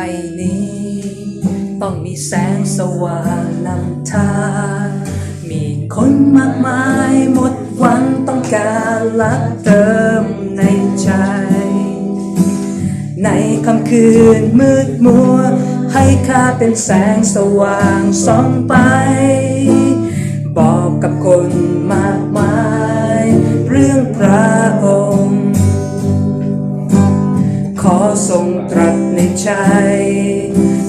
ไปนี้ ต้องมีแสงสว่างนำทาง มีคนมากมายหมดหวังต้องการรักเติมในใจ ในค่ำคืนมืดมัว ให้ข้าเป็นแสงสว่างส่องไป อทรงตรัสในใจ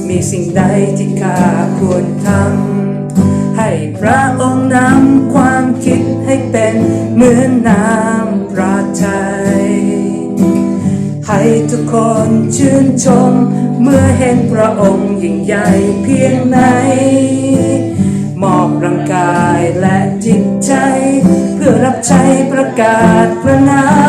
มีสิ่งใดที่ข้าควรทำ ให้พระองค์นำความคิดให้เป็นเหมือนน้ำพระทัยให้ทุกคนชื่นชม เมื่อเห็นพระองค์ยิ่งใหญ่เพียงไหน มอบร่างกายและจิตใจ เพื่อรับใช้ประกาศพระนาม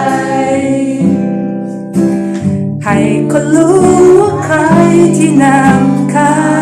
ที่น้ำค้า